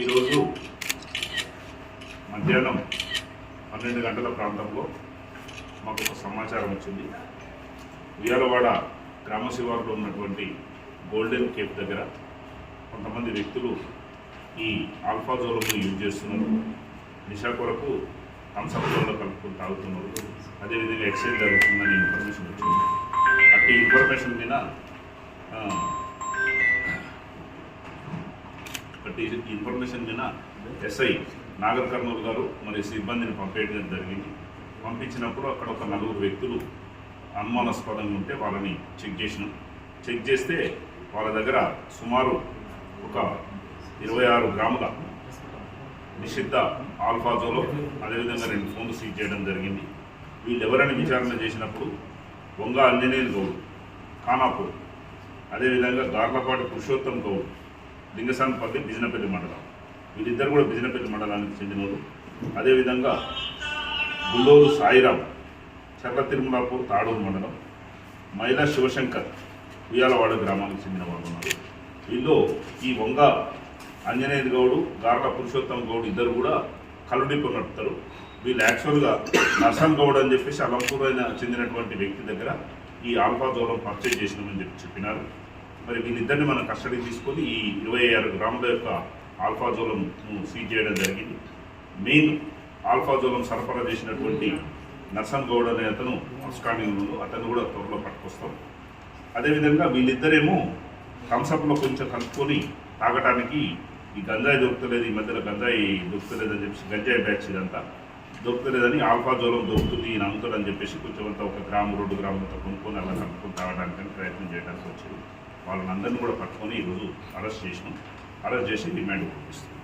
ఈరోజు మధ్యాహ్నం పన్నెండు గంటల ప్రాంతంలో మాకు ఒక సమాచారం వచ్చింది. ఉయ్యాలవాడ గ్రామ శివారులో ఉన్నటువంటి గోల్డెన్ కేప్ దగ్గర కొంతమంది వ్యక్తులు ఈ ఆల్ఫాజోలంను యూజ్ చేస్తున్నారు. నిషా కొరకు హంసంలో కలుపుకొని తాగుతున్నారు. అదేవిధంగా ఎక్స్చేంజ్ జరుగుతుందని ఇన్ఫర్మేషన్ వచ్చింది. అట్టి ఇన్ఫర్మేషన్ మీద అంటే ఈ ఇన్ఫర్మేషన్ మీద ఎస్ఐ నాగర్ కర్నూలు గారు మరి సిబ్బందిని పంపేయడం జరిగింది. పంపించినప్పుడు అక్కడ ఒక నలుగురు వ్యక్తులు అనుమానాస్పదంగా ఉంటే వాళ్ళని చెక్ చేసినాం. చెక్ చేస్తే వాళ్ళ దగ్గర సుమారు ఒక ఇరవై ఆరు గ్రాముల నిషిద్ధ ఆల్ఫాజోలో అదేవిధంగా రెండు ఫోన్లు సీజ్ చేయడం జరిగింది. వీళ్ళు ఎవరని విచారణ చేసినప్పుడు వంగ అంజనేయులు గౌడ్ ఖానాపూర్ అదేవిధంగా గార్లపాటి పురుషోత్తం గౌడ్ లింగసానపల్లి బిజినపల్లి మండలం. వీళ్ళిద్దరు కూడా బిజినపల్లి మండలానికి చెందినవారు అదేవిధంగా గుల్లూరు సాయిరాం చర్ల తిరుమలాపూర్ తాడూరు మండలం మైలా శివశంకర్ ఉయ్యాలవాడ గ్రామానికి చెందిన వాళ్ళు ఉన్నారు. వీళ్ళు ఈ వంగ ఆంజనేయ గౌడు గార్ల పురుషోత్తమ గౌడ్ ఇద్దరు కూడా కలుడిపు నడుపుతారు. వీళ్ళు యాక్చువల్గా నర్సం గౌడ్ అని చెప్పేసి అలంపూర్ అయిన చెందినటువంటి వ్యక్తి దగ్గర ఈ ఆల్ఫా దూరం పర్చేజ్ చేసినామని చెప్పి చెప్పినారు. మరి వీళ్ళిద్దరిని మనం కస్టడీ తీసుకొని ఈ ఇరవై ఆరు గ్రాముల యొక్క ఆల్ఫాజోలం సీజ్ చేయడం జరిగింది. మెయిన్ ఆల్ఫాజోలం సరఫరా చేసినటువంటి నర్సం గౌడ్ అనే అతను ముస్కానింగ్ అతను కూడా త్వరలో పట్టుకొస్తాం. అదేవిధంగా వీళ్ళిద్దరేమో థమ్సప్లో కొంచెం కలుపుకొని తాగటానికి ఈ గంజాయి దొరుకుతలేదు ఈ మధ్యలో గంజాయి దొరుకుతలేదు అని చెప్పేసి గంజాయి బ్యాచ్ ఇదంతా దొరుకుతలేదని ఆల్ఫాజోలం దొరుకుతుంది ఈయన అమ్ముతాడని చెప్పేసి కొంచెం అంతా ఒక గ్రాము రెండు గ్రాములతో కొనుక్కొని అలా కలుపుకొని తాగడానికి ప్రయత్నం చేయడానికి వచ్చింది. వాళ్ళని అందరినీ కూడా పట్టుకొని ఈరోజు అరెస్ట్ చేసినాం. అరెస్ట్ చేసి డిమాండ్ పంపిస్తాం